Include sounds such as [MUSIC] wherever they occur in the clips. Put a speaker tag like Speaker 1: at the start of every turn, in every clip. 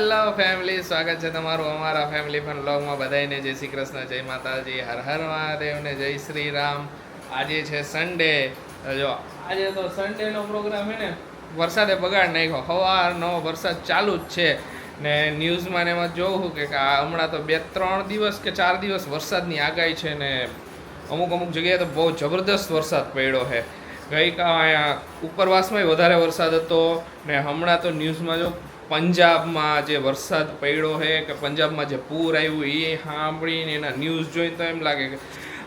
Speaker 1: Hello family સ્વાગત છે તમારું અમારા ફેમિલી ફન વ્લોગમાં બધાને જય શ્રી કૃષ્ણ, જય માતાજી. હર હર મહાદેવને જય શ્રી રામ. આજે છે સન્ડે જો, આજે તો સન્ડેનો પ્રોગ્રામ છે ને, વરસાદે બગાડ નાખ્યો. સવારનો વરસાદ ચાલુ જ છે. ને ન્યૂઝમાં ને એમાં જોઉં કે હમણાં તો બે, ત્રણ દિવસ કે ચાર દિવસ વરસાદની આગાહી છે ને અમુક અમુક જગ્યાએ તો બહુ જબરદસ્ત વરસાદ પડ્યો છે. ગઈકાલ અહીંયા ઉપરવાસમાંય વધારે વરસાદ હતો. ને હમણાં તો ન્યૂઝમાં જો પંજાબમાં જે વરસાદ પડ્યો છે કે પંજાબમાં જે પૂર આવ્યું એ સાંભળીને એના ન્યૂઝ જોઈને તો એમ લાગે કે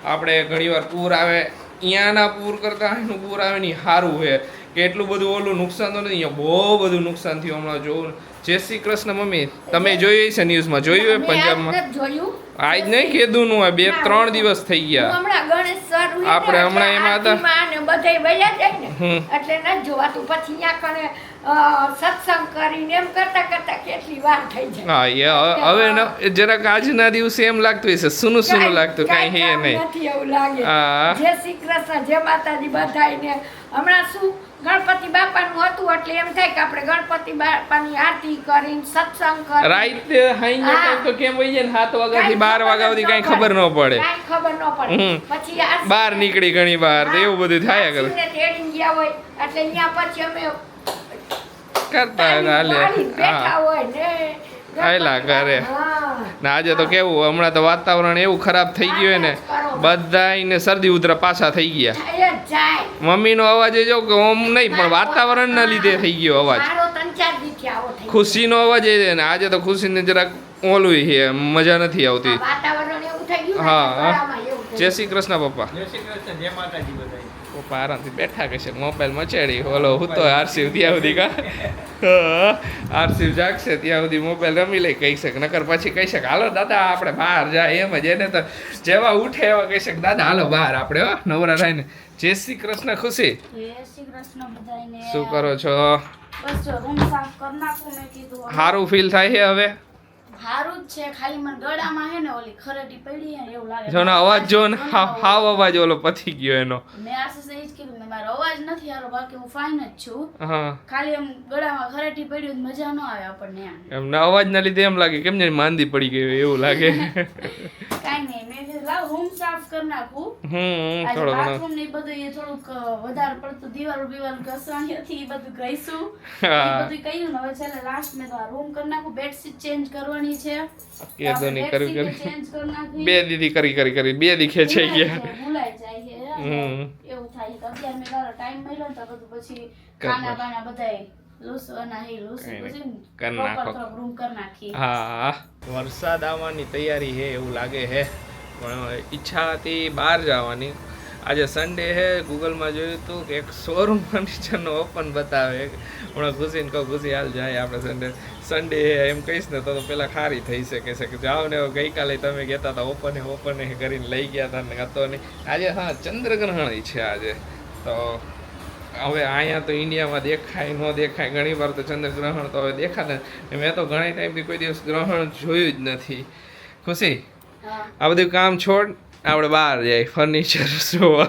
Speaker 1: આપણે ઘણીવાર પૂર આવે અહીંયાના પૂર કરતાં અહીંનું પૂર આવે ને સારું છે. કે એટલું બધું ઓલું નુકસાન તો નથી અહીંયા બહુ બધું નુકસાન થયું હમણાં જોવું જય શ્રી કૃષ્ણ મમ્મી તમે જોયું છે ન્યૂઝમાં જોયું પંજાબમાં?
Speaker 2: જોયું.
Speaker 1: આજ નહીં કીધું નું બે ત્રણ દિવસ થઈ ગયા.
Speaker 2: હમણાં ગણેશ સર
Speaker 1: આપણે હમણાં એમાં હતા.
Speaker 2: ને બધાય વયા જાય ને. એટલે ન જોવાતું. પછી ત્યાં કણે સત્સંગ કરીને એમ કરતા કરતા કેટલી વાર થઈ જાય.
Speaker 1: હા એ હવે ન- જરાક આજના દિવસે એમ લાગતું હશે. સુનું સુનું લાગતું કાઈ હે નહીં.
Speaker 2: નથી એવું લાગે.
Speaker 1: જે
Speaker 2: જય શ્રી કૃષ્ણ જય માતાજી બધાયને હમણાં શું? ગણપતિ બાપાનું હતું એટલે એમ થાય કે આપણે ગણપતિ બાપાની આરતી કરીને સત્સંગ કરી
Speaker 1: રાઈતે હાઈ તો કેમ વહી જાય ને 7 વાગ્યાથી બાર વાગ્યા સુધી કાંઈ ખબર ન પડે.
Speaker 2: ખબર ન પડે.
Speaker 1: હમ.
Speaker 2: પછી
Speaker 1: બહાર નીકળી ઘણી બહાર તો એવું બધું થાય કરે
Speaker 2: ગયા હોય એટલે અહીંયા પછી અમે
Speaker 1: કરતા હાલે આયલા ઘરે. ને આજે તો કેવું હમણાં તો વાતાવરણ એવું ખરાબ થઈ ગયું ને બધાને શરદી ઉધરા પાછા થઈ ગયા. મમ્મીનો અવાજ એ જો કે ઓમ નહીં પણ વાતાવરણના લીધે થઈ ગયો અવાજ. ખુશીનો અવાજ એ છે ને આજે તો ખુશીને જરાક ઓલું છે મજા નથી આવતી.
Speaker 2: આ વાતાવરણ એવું થઈ ગયું ને
Speaker 1: હા, જય શ્રી કૃષ્ણ પપ્પા. પપ્પા આરામથી બેઠા કહેશે મોબાઈલ મચેડી. ઓલો હું તો આરસીવ ત્યાં સુધી કા? [LAUGHS] આરસીવ જાગશે ત્યાં સુધી મોબાઈલ રમી લઈ કહી શકે નકર પછી કહી શકે હાલો દાદા આપણે બહાર જાય. એમ જ એને તો જેવા ઉઠે એવા કહી શકે દાદા હાલો બહાર આપણે હો નવરા થાય ને જય શ્રી કૃષ્ણ ખુશી.
Speaker 3: જય શ્રી કૃષ્ણ
Speaker 1: શું કરો છો?
Speaker 3: બસ રૂમ સાફ કરી નાખું મેં કીધું.
Speaker 1: સારું ફીલ થાય છે હવે?
Speaker 3: હારું જ છે ખાલી મને ગળામાં હે ને ઓલી ખરેટી પડી હે એવું લાગે.
Speaker 1: જો ને અવાજ જો ને હાવ અવાજ ઓલો પતી ગયો એનો.
Speaker 3: મેં આશીષને ઈ જ કીધું ને મારો અવાજ નથી હારો બાકી હું ફાઇન જ છું.
Speaker 1: હા.
Speaker 3: ખાલી એમ ગળામાં ખરેટી પડી મજા ન આવે આપણને એમ.
Speaker 1: અવાજ ના લીધે એમ લાગે કેમ ને માંદી પડી ગઈ એવું લાગે.
Speaker 3: કાઈ નહીં મેં લાવ રૂમ સાફ કરી નાખું.
Speaker 1: હમ થોડો
Speaker 3: બાથરૂમ ને બધું એ થોડુંક વધારે પડતું દિવાલ બિવાલ ઘસવાની હતી એ બધું ઘઈશું. એ બધું કર્યું ને હવે છેલ્લે લાસ્ટ મેં તો આ રૂમ કરી નાખું. બેડશીટ ચેન્જ કરવાની છે.
Speaker 1: કેદો નહીં કરી કરી
Speaker 3: કરી
Speaker 1: બે દીદી કરી કરી કરી બે દીખે છે ગયા.
Speaker 3: ભૂલાઈ જાય છે. એવું થાય છે અત્યારે મેં તારો ટાઈમ મળ્યો ને તો બધું પછી ખાના. બાના બધાય હે
Speaker 1: હા. વરસાદ આવવાની તૈયારી છે એવું લાગે છે. પણ ઈચ્છા હતી બહાર જવાની. આજે સન્ડે હે ગૂગલમાં જોયું હતું કે એક શોરૂમ ફર્નિચરનો ઓપન બતાવે. હમણાં ઘૂસીને કહું, ઘૂસી, હાલ જાય આપણે સન્ડે સન્ડે એમ કહીશ ને તો તો પેલા ખારી થઈ શકે છે કે જાઓ ને, ગઈકાલે તમે કહેતા હતા ઓપન ઓપન કરીને લઈ ગયા હતા ને હતો નહીં. આજે હા, ચંદ્રગ્રહણ છે આજે. તો હવે અહીંયા તો ઇન્ડિયામાં દેખાય, ન દેખાય, ઘણી વાર તો ચંદ્રગ્રહણ તો હવે દેખાતા. મેં તો ઘણા ટાઈમથી કોઈ દિવસ ગ્રહણ જોયું જ નથી. ખુશી? આ બધું કામ છોડ આપણે બહાર જાય ફર્નિચર [LAUGHS] જોવા.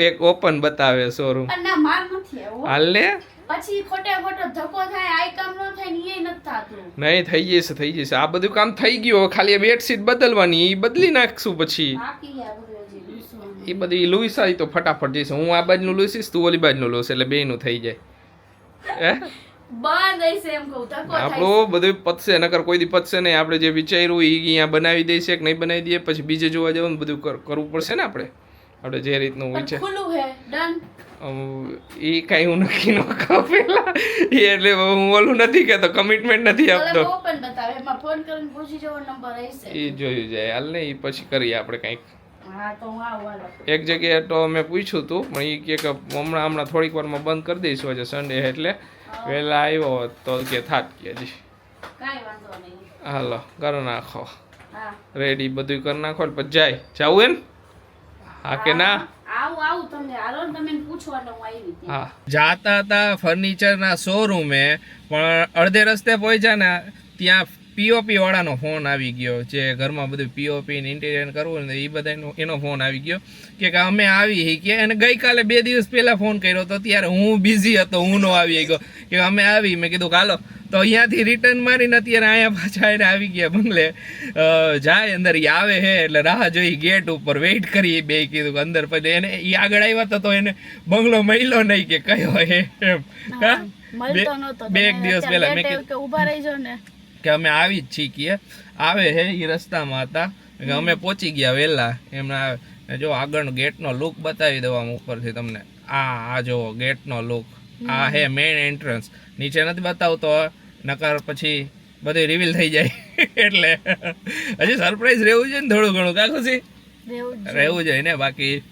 Speaker 1: એક ઓપન બતાવે શોરૂમ
Speaker 3: આવું.
Speaker 1: હાલ ને?
Speaker 3: પછી ખોટે ખોટો ધક્કો થાય આઈ કામ ન થાય ને એ નથી થતું.
Speaker 1: નહીં થઈ જશે થઈ જશે આ બધું કામ થઈ ગયું. ખાલી બેડશીટ બદલવાની એ બદલી નાખશું પછી.
Speaker 3: બધું.
Speaker 1: એ બધી લુઈસાઈ તો ફટાફટ જઈશ. હું આ બાજુનું લુઈસીશ તું ઓલી બાજુનું લોસ એટલે બેનું થઈ જાય. હે? આપણું બધું પતશે નકર કોઈ દી પતશે નહીં. આપણે જે વિચાર્યું એ અહીંયા બનાવી દઈશે કે નહીં બનાવી દઈએ પછી બીજે જોવા જવાનું બધું કરવું પડશે ને આપણે? આપણે જે રીતનું વિચાર એ કાંઈ હું નક્કી ન કહું એ એટલે હું ઓલું નથી કહેતો કમિટમેન્ટ નથી આપતો. એ જોયું જાય. હાલ ને એ પછી કરીએ આપણે કંઈક. એક જગ્યાએ તો મેં પૂછ્યું હતું પણ એ કે હમણાં હમણાં થોડીક વારમાં બંધ કરી દઈશું આજે સન્ડે એટલે. વહેલા આવ્યો હોત તો કે થાત કે હજી
Speaker 3: કાંઈ વાંધો નહીં
Speaker 1: હાલો કરો નાખો રેડી બધું કરી નાખો પછી જાય જવું એમ હા કે ના
Speaker 3: હા
Speaker 1: જાતા હતા ફર્નિચરના શોરૂમે પણ અડધે રસ્તે પહોંચ્યા ને ત્યાં પીઓપી વાળાનો ફોન આવી ગયો જે ઘરમાં બધું પીઓપી ને ઇન્ટિરિયર કરવું ને એ બધાનો એનો ફોન આવી ગયો. કે કે અમે આવી કે અને ગઈકાલે બે દિવસ પહેલા ફોન કર્યો હતો ત્યારે હું બિઝી હતો હું નો આવી ગયો. કે અમે આવી મેં કીધું કાલો તો અહીંયાથી રિટર્ન મારીને અત્યારે અહીંયા પાછા એને આવી ગયા બંગલે. જાય અંદર એ આવે હે એટલે રાહ જોઈ ગેટ ઉપર વેઇટ કરી બે કીધું કે અંદર પછી એને એ આગળ આવ્યા તો તો એને બંગલો મળ્યો નહીં કે કયો હે એમ. હા? બે- દિવસ પહેલા મેં
Speaker 3: મેં
Speaker 1: કીધું.
Speaker 3: ઊભા રહી જાવ ને.
Speaker 1: કે અમે આવી જ છીએ. કે આવે હે એ રસ્તામાં હતા. કે અમે પહોંચી ગયા વહેલા એમને આવે જો આગળનો ગેટનો લુક બતાવી દઉં આમ ઉપરથી તમને. આ આ જો ગેટનો લુક. આ હે મેઇન એન્ટ્રન્સ. નીચે નથી બતાવતો. નકર પછી બધું રિવીલ થઈ જાય. [LAUGHS] એટલે હજી સરપ્રાઈઝ રહેવું છે ને થોડું ઘણું. કા ખુશી?
Speaker 3: રહેવું
Speaker 1: જોઈએ ને બાકી.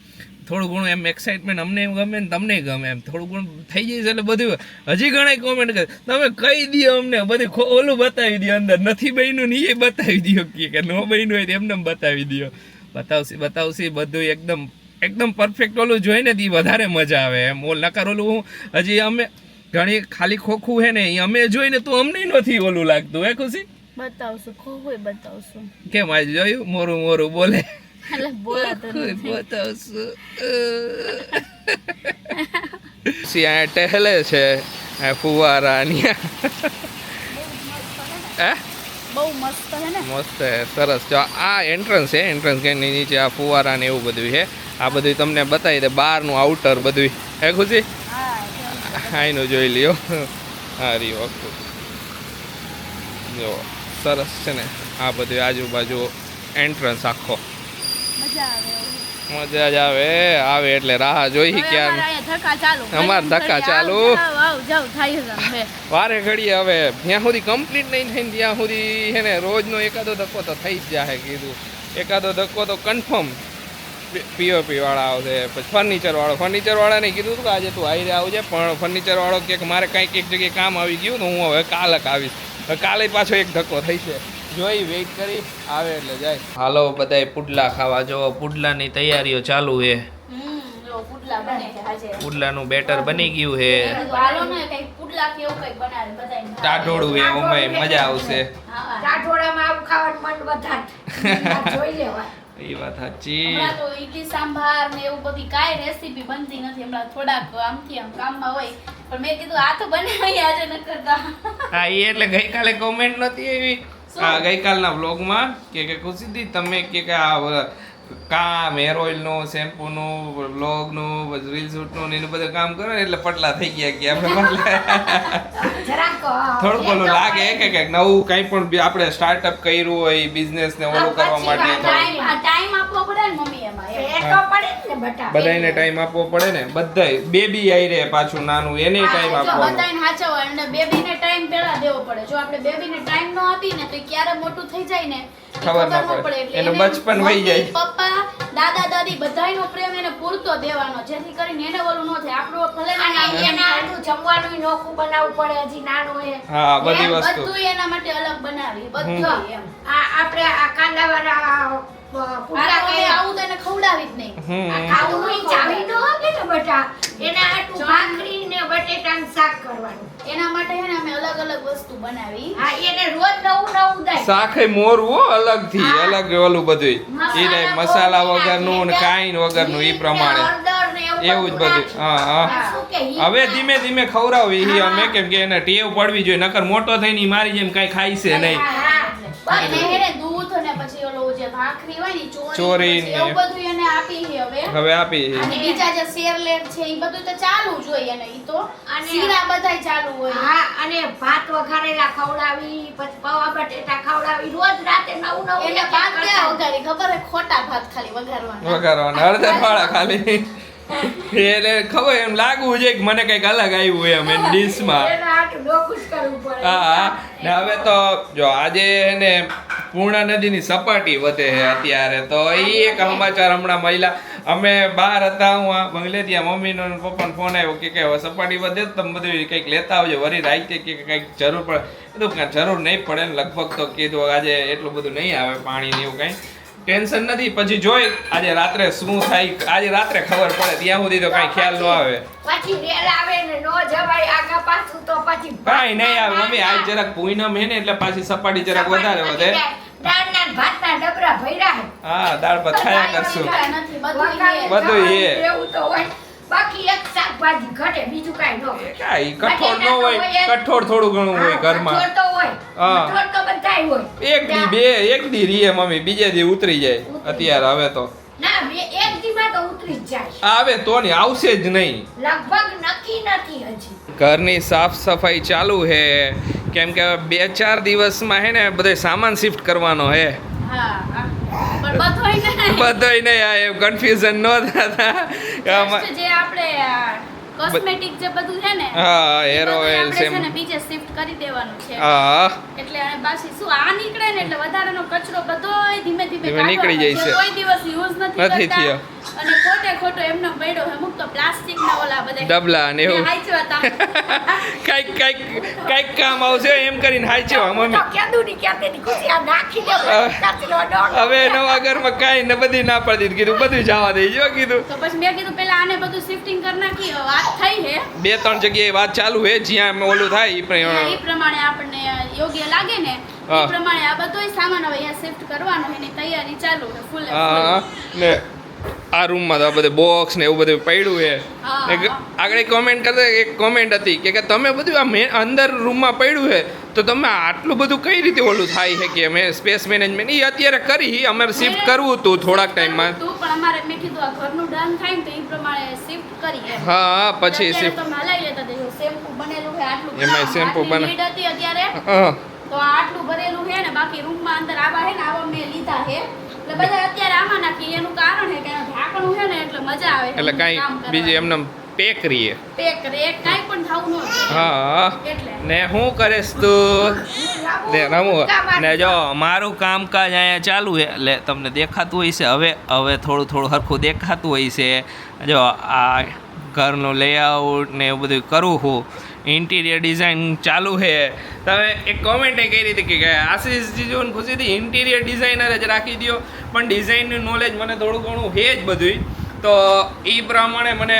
Speaker 1: થોડું ઘણું એમ એક્સાઇટમેન્ટ અમને એમ ગમે ને તમને ગમે એમ. થોડું ઘણું થઈ છે એટલે બધું હજી ઘણા કોમેન્ટ કરે. તમે કહી દો અમને બધી ઓલું બતાવી દો અંદર. નથી બન્યું ને એ બતાવી દો કે નો બન્યું હોય તો એમને એમ બતાવી દો બતાવશી બતાવશે બધું એકદમ એકદમ પરફેક્ટ ઓલું જોઈને તે વધારે મજા આવે એમ. ઓલ નકાર ઓલું હું હજી અમે ઘણી ખાલી ખોખું હે ને એ અમે જોઈને તો અમને નથી ઓલું લાગતું. હે ખુશી?
Speaker 3: બતાવશું ખોખું બતાવશું.
Speaker 1: કેમ આજે જોયું? મોરું મોરું બોલે. સી અહીંયા ટહેલે છે ફુવારા
Speaker 3: મસ્ત છે ને
Speaker 1: મસ્ત હે સરસ જો આ એન્ટ્રન્સ છે એન્ટ્રન્સ ગેટની નીચે આ ફુવારા ને એવું બધું છે આ બધું તમને બતાવી દે બહારનું આઉટર બધું હે ખુશી
Speaker 3: હા
Speaker 1: આઈનું જોઈ લ્યો હારી ઓકે જો સરસ છે ને આ બધું આજુબાજુ એન્ટ્રન્સ આખો
Speaker 3: મજા
Speaker 1: જ આવે આવે એટલે રાહ જોઈ ક્યાં
Speaker 3: અમારે ધક્કા ચાલુ.
Speaker 1: વારે ઘડીએ હવે જ્યાં સુધી કમ્પ્લીટ નહીં થાય ત્યાં સુધી છે ને રોજનો એકાદો ધક્કો તો થઈ જ જાય કીધું. એકાદો ધક્કો તો કન્ફર્મ પીઓપી વાળા આવશે પછી ફર્નિચર વાળો. ફર્નિચર વાળાને કીધું હતું કે આજે તું આવી આવજે પણ ફર્નિચર વાળો કે મારે કંઈક એક જગ્યાએ કામ આવી ગયું તો હું હવે કાલક આવીશ કાલે પાછો એક ધક્કો થઈ છે જોઈ વેઇટ કરી આવે એટલે જાય. હાલો બધાય પુડલા ખાવા જો પુડલાની તૈયારીઓ ચાલુ છે.
Speaker 3: પુડલા બને
Speaker 1: પુડલાનું બેટર બની ગયું છે. ટાઢોળું એ ઉમાય મજા આવશે.
Speaker 3: હા.
Speaker 2: આવું ખાવાનું મન વધારે [LAUGHS] જોઈ લેવાય.
Speaker 1: એ વાત સાચી.
Speaker 3: તો ઈડલી સાંભાર ને એવું બધી કાંઈ રેસીપી બનતી નથી. હમણાં થોડાક આમથી આમ કામમાં હોય. પણ મેં કીધું આ તો બનાવી આજે ન કરતા
Speaker 1: હા એ એટલે ગઈકાલે કોમેન્ટ નહોતી એવી હા ગઈકાલના વ્લોગમાં કે કે ખુશીથી તમે કે કે આ કામ હેર ઓઇલનું શેમ્પૂનું વ્લોગનું રીલ શૂટનું એનું બધું કામ કરો ને એટલે પટલા થઈ ગયા કે આપણે પટલા [LAUGHS] ઓલું લાગે કે કે નવું કંઈ પણ આપણે સ્ટાર્ટઅપ કર્યું હોય બિઝનેસ ને ઓલું કરવા માટે
Speaker 3: ટાઈમ ટાઈમ આપવો પડે ને મમ્મી એમાં એમ.
Speaker 2: એ તો પડે જ ને બટા.
Speaker 1: બધાને ટાઈમ આપવો પડે ને. બધાય બેબી આઈ રહે પાછું નાનું એને ટાઈમ આપવો
Speaker 3: બધાને હાચવવા અને બેબીને ટાઈમ પહેલા દેવો પડે. જો આપણે બેબીને ટાઈમ ન આપી ને તો ક્યારે મોટું થઈ જાય ને
Speaker 1: ખબર ન પડે. એનું બચપન વહી જાય.
Speaker 3: પપ્પા દાદા દાદી બધાયનો પ્રેમ એને પૂરતો દેવાનો. જેથી કરીને એને ઓલું ન થાય. આપણો ભલે ને
Speaker 2: અને
Speaker 3: આમ
Speaker 2: એના જમવાનું નોખું બનાવવું પડે હજી નાનું એ.
Speaker 1: હા બધી વસ્તુ.
Speaker 3: બધું એના માટે અલગ બનાવી બધું. એમ
Speaker 2: આ આપણે આ કાંદાવાળા
Speaker 3: હવે
Speaker 2: કર્યા
Speaker 3: આવું તો ખવડાવી જ નહીં.
Speaker 2: આ ખાવું ઈ ચાવી ન હોય ને બટા એના હાટું ભાખરી ને બટેટાનું શાક કરવાનું.
Speaker 3: એના માટે હે ને અમે અલગ અલગ વસ્તુ બનાવી.
Speaker 2: હા એને રોજ નવું નવું દે
Speaker 1: શાખે મોરું અલગથી અલગ ઓલું બધું એ ને મસાલા વગરનું ને કાઈન વગરનું એ પ્રમાણે. એવું જ બધું હા હા. હવે ધીમે ધીમે ખવડાવી અમે કેમ કે એને ટેવ પડવી જોઈએ નકર મોટો થઈને ઈ મારી જેમ કઈ ખાય છે નહીં.
Speaker 3: ચોરી
Speaker 1: ચોરી
Speaker 3: પછી
Speaker 1: ને
Speaker 3: એવું એને આપી છે હવે.
Speaker 1: હવે આપી
Speaker 3: અને બીજા જે શેરલેટ છે એ બધું તો ચાલુ જ હોય એને ઈ તો.
Speaker 2: અને-
Speaker 3: શીરા બધાય ચાલુ હોય.
Speaker 2: હા અને ભાત વઘારેલા ખવડાવી પછી પૌવા બટેટા ખવડાવી રોજ રાતે નવું નવું એક
Speaker 3: ભાત ક્યાં વઘારી? ખબર ખોટા ભાત ખાલી વઘારવાના.
Speaker 1: વઘારવાના અડધા ખાલી. એટલે ખબર એમ લાગવું છે કે મને કંઈક અલગ આવ્યું એમ એની ડીશમાં હા ને હવે તો જો આજે એને પૂર્ણા નદીની સપાટી વધે છે અત્યારે તો એ એક સમાચાર હમણાં મહિલા અમે બહાર હતા હું આ બંગલે ત્યાં મમ્મીનો ને પપ્પાનો ફોન આવ્યો કે કે હવે સપાટી વધે તો તમે બધું કંઈક લેતા આવજો વરી રાખીએ કે કંઈક જરૂર પડે. બધું કાંઈ જરૂર નહીં પડે ને લગભગ તો કીધું આજે એટલું બધું નહીં આવે પાણી ને એવું કાંઈ. ટેન્શન નથી. પછી જોઈ આજે રાત્રે શું થાય આજે રાત્રે ખબર પડે ત્યાં સુધી તો કઈ ખ્યાલ ન આવે.
Speaker 2: પછી રેલ આવે ને નો જવાય આગા પાછું તો પછી
Speaker 1: કાંઈ નહીં આવે મમ્મી આજ જરાક પૂનમ હે ને એટલે પાછી સપાટી જરાક વધારે વધે.
Speaker 2: હા.
Speaker 1: દાળ ભાત ખાયા કરશું.
Speaker 3: બધું
Speaker 1: એ.
Speaker 2: એવું તો હોય. બાકી એક શાકભાજી ઘટે બીજું કાઈ ન
Speaker 1: કાઈ કઠોળ ન હોય. કઠોળ થોડું ઘણું હોય ઘરમાં.
Speaker 2: કઠોળ તો હોય. કઠોળ તો બધાય હોય.
Speaker 1: એક દી બે એક દી રીએ મમ્મી બીજે દી ઉતરી જાય. અત્યારે હવે તો.
Speaker 2: ના બે એક દીમાં તો ઉતરી જ જાય.
Speaker 1: આવે તો નહીં આવશે જ નહીં.
Speaker 2: લગભગ નક્કી નથી હજી.
Speaker 1: ઘરની સાફ સફાઈ ચાલુ હે. કેમ કે બે ચાર દિવસમાં હે ને બધે સામાન શિફ્ટ કરવાનો હે
Speaker 3: હા. બધોય નહીં.
Speaker 1: આ એમ કન્ફ્યુઝન ન થતા.
Speaker 3: જે આપણે કોસ્મેટિક જે બધું છે ને
Speaker 1: હા હેર ઓઇલ છે
Speaker 3: ને બીજે શિફ્ટ કરી દેવાનું છે.
Speaker 1: હા.
Speaker 3: એટલે અને પાછી શું આ નીકળે ને એટલે વધારાનો કચરો બધોય ધીમે ધીમે
Speaker 1: નીકળી જાય છે.
Speaker 3: કોઈ દિવસ યુઝ નથી
Speaker 1: નથી થયો.
Speaker 3: અને ખોટે ખોટો એમનો પડ્યો હે અમુક તો પ્લાસ્ટિક ના ઓલા બધા
Speaker 1: ડબલા ને એવું.
Speaker 3: હાચવા તા. [LAUGHS]
Speaker 1: કંઈક કંઈક કંઈક કામ આવશે એમ કરીને હાચે
Speaker 2: હું
Speaker 1: મમ્મી.
Speaker 2: કીધું નહીં કહેતી હતી, ખુશી આ નાખી દે
Speaker 1: હવે- નવા ઘરમાં કાઈ ને બધી ના પડતી. કીધું બધું જવા દઈ કીધું.
Speaker 3: તો પછી મેં કીધું પેલા આને બધું શિફ્ટિંગ કરી નાખી થઈ હે
Speaker 1: બે ત્રણ જગ્યાએ વાત ચાલુ છે જ્યાં ઓલું થાય
Speaker 3: એ પ્રમાણે આપણને યોગ્ય લાગે ને એ
Speaker 1: હા.
Speaker 3: પ્રમાણે આ બધોય સામાન હવે અહીંયા શિફ્ટ કરવાનો એની તૈયારી ચાલુ છે ફૂલે
Speaker 1: હા ને આ રૂમમાં તો આ બધું બોક્સ ને એવું બધું પડ્યું છે
Speaker 3: હા, હા.
Speaker 1: આગળ કોમેન્ટ કરતા એક કોમેન્ટ હતી કે કે તમે બધું આ અંદર રૂમમાં પડ્યું છે તો તમે આટલું બધું કઈ રીતે ઓલું થાય છે કે અમે સ્પેસ મેનેજમેન્ટ એ અત્યારે કરી અમારે શિફ્ટ કરવું હતું થોડાક ટાઈમમાં
Speaker 3: તો પણ અમારે મેં કીધું આ ઘરનું ડન થાય તો એ પ્રમાણે શિફ્ટ કરી
Speaker 1: હા હા પછી શિફ્ટ
Speaker 3: દેજો શેમ્પુ
Speaker 1: બને. હા
Speaker 3: તો આટલું ભરેલું છે ને બાકી રૂમમાં અંદર આવા હે ને આવા મેં લીધા છે. એટલે બધા અત્યારે આમાં નાખી એનું કારણ છે કે ઢાંકણું છે ને એટલે મજા આવે.
Speaker 1: એટલે કાંઈ. બીજું એમને
Speaker 3: ન
Speaker 1: હા. ને હું કરીશ તું? ને રમું. ને જો મારું કામકાજ અહીંયા ચાલુ છે. એટલે તમને દેખાતું હોય છે. હવે હવે થોડું થોડું સરખું દેખાતું હોય છે. જો આ ઘરનું લેઆઉટ ને એવું બધું કરું છું. ઇન્ટિરિયર ડિઝાઇન ચાલુ છે. તમે એક કોમેન્ટ એ કરી હતી કે આશીષ જીજુને ખુશીથી ઇન્ટિરિયર ડિઝાઇનર જ રાખી દો પણ ડિઝાઇનનું નોલેજ મને થોડું ઘણું છે જ બધું તો એ પ્રમાણે મને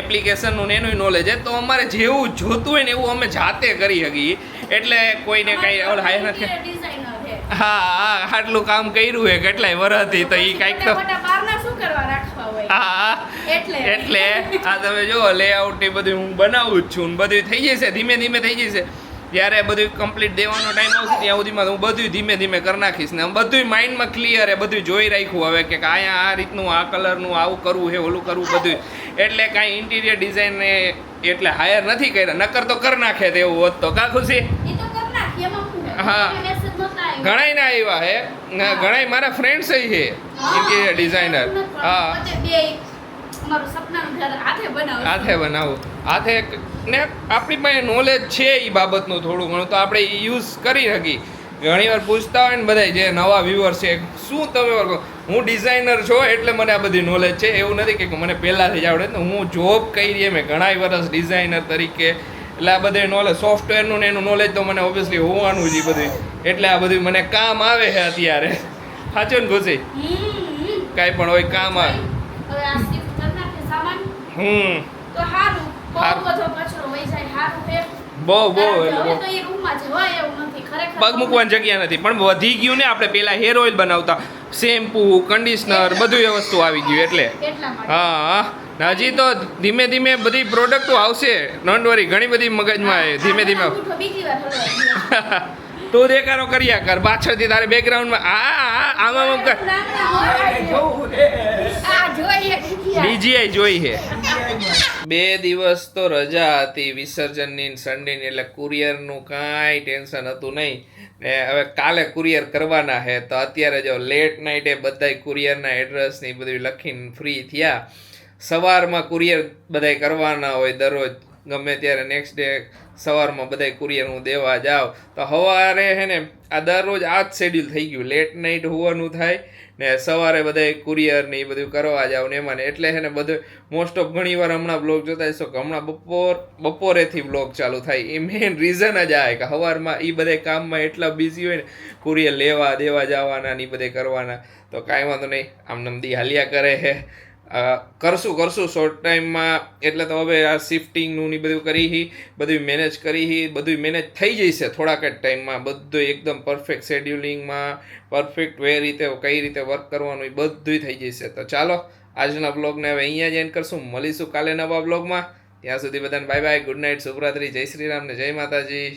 Speaker 1: એપ્લિકેશનનું ને એનું નોલેજ છે. તો અમારે જેવું જોતું હોય ને એવું અમે જાતે કરી શકીએ. એટલે કોઈને કાંઈ ઓલ હાય નથી. હા હા આટલું કામ કર્યું છે કેટલાય વર્ષથી તો એ કાંઈક તો હા હા.
Speaker 3: એટલે.
Speaker 1: એટલે આ તમે જો લેઆઉટ ને બધું હું બનાવું જ છું બધું થઈ જશે ધીમે ધીમે થઈ જશે. જ્યારે બધું કમ્પ્લીટ દેવાનો ટાઈમ આવશે ત્યાં સુધીમાં હું બધું ધીમે ધીમે કરી નાખીશ ને બધું માઇન્ડમાં ક્લિયર એ બધું જોઈ રાખ્યું હવે કે અહીંયા આ રીતનું આ કલરનું આવું કરવું છે ઓલું કરવું બધું એટલે કાંઈ ઇન્ટિરિયર ડિઝાઇન એટલે હાયર નથી કર્યા નકર તો કરી નાખે તેવું હોત તો. કા ખુશી? હા. ઘણાય ના આવ્યા હે. ને ઘણાય મારા ફ્રેન્ડ્સ છે ઇન્ટિરિયર ડિઝાઇનર હા.
Speaker 3: હાથે
Speaker 1: બનાવું. હાથે ને આપણી પાસે નોલેજ છે એ બાબતનું થોડું ઘણું તો આપણે યુઝ કરી શકી ઘણી વાર પૂછતા હોય ને બધા જે નવા વ્યુઅર છે શું તમે હું ડિઝાઇનર છો એટલે મને આ બધી નોલેજ છે. એવું નથી કે મને પહેલાંથી જ આવડે ને હું જોબ કરી મેં ઘણા વર્ષ ડિઝાઇનર તરીકે. એટલે આ બધે નોલેજ સોફ્ટવેરનું ને એનું નોલેજ તો મને ઓબ્વિયસલી હોવાનું જ બધું. એટલે આ બધું મને કામ આવે છે અત્યારે. સાચું ને
Speaker 3: હમ.
Speaker 1: કાંઈ પણ હોય કામ આવે. હમ.
Speaker 3: તો હારું. બહુ
Speaker 1: બહુ પગ મૂકવાની જગ્યા નથી પણ વધી ગયું ને આપણે પેલા હેર ઓઇલ બનાવતા શેમ્પૂ કન્ડિશનર બધું એ વસ્તુ આવી ગયું એટલે હા હા હજી તો ધીમે ધીમે બધી પ્રોડક્ટો આવશે ડોન્ટ વરી ઘણી બધી મગજમાં એ ધીમે ધીમે તું દેખાડો કર્યા કર. પાછળથી તારે બેકગ્રાઉન્ડમાં આ આમાં આમ કર. બીજી જોઈ હે બે દિવસ તો રજા હતી વિસર્જનની સન્ડેની એટલે કુરિયરનું કાંઈ ટેન્શન હતું નહીં. ને હવે કાલે કુરિયર કરવાના છે, તો અત્યારે જો લેટ નાઇટે બધાય કુરિયરના એડ્રેસ ને ઈ બધું લખીને ફ્રી થયા. સવારમાં કુરિયર બધાય કરવાના હોય દરરોજ ગમે ત્યારે નેક્સ્ટ ડે સવારમાં બધાય કુરિયર હું દેવા જાઉં. તો સવારે હે ને આ દરરોજ આ જ શેડ્યુલ થઈ ગયું. લેટ નાઇટ હોવાનું થાય ને સવારે બધાય કુરિયર ને એ બધું કરવા જાવ ને એમાં એટલે હે ને બધું મોસ્ટ ઓફ ઘણી વાર હમણાં બ્લોગ જોતા હશો કે હમણાં બપોર બપોરેથી બ્લોગ ચાલુ થાય. એ મેઇન રીઝન જ આ કે સવારમાં એ બધા કામમાં એટલા બિઝી હોય ને કુરિયર લેવા દેવા જવાના ને એ બધે કરવાના. તો કાંઈ વાંધો નહીં આમ નમદી હાલ્યા કરે અ, કરશું કરશું. શોર્ટ ટાઈમમાં એટલે તો હવે આ શિફ્ટિંગનું ને બધું કરી હી બધું મેનેજ કરી હી બધું મેનેજ થઈ જશે થોડાક જ ટાઈમમાં બધું એકદમ પરફેક્ટ શેડ્યુલિંગમાં પરફેક્ટ વે રીતે, કઈ રીતે વર્ક કરવાનું એ બધું થઈ જશે તો ચાલો, આજના બ્લોગને હવે અહીંયા જ એન્ડ કરશું. મળીશું કાલે નવા બ્લોગમાં ત્યાં સુધી બધાને બાય બાય ગુડ નાઇટ શુભરાત્રી, જય શ્રી રામ ને જય માતાજી.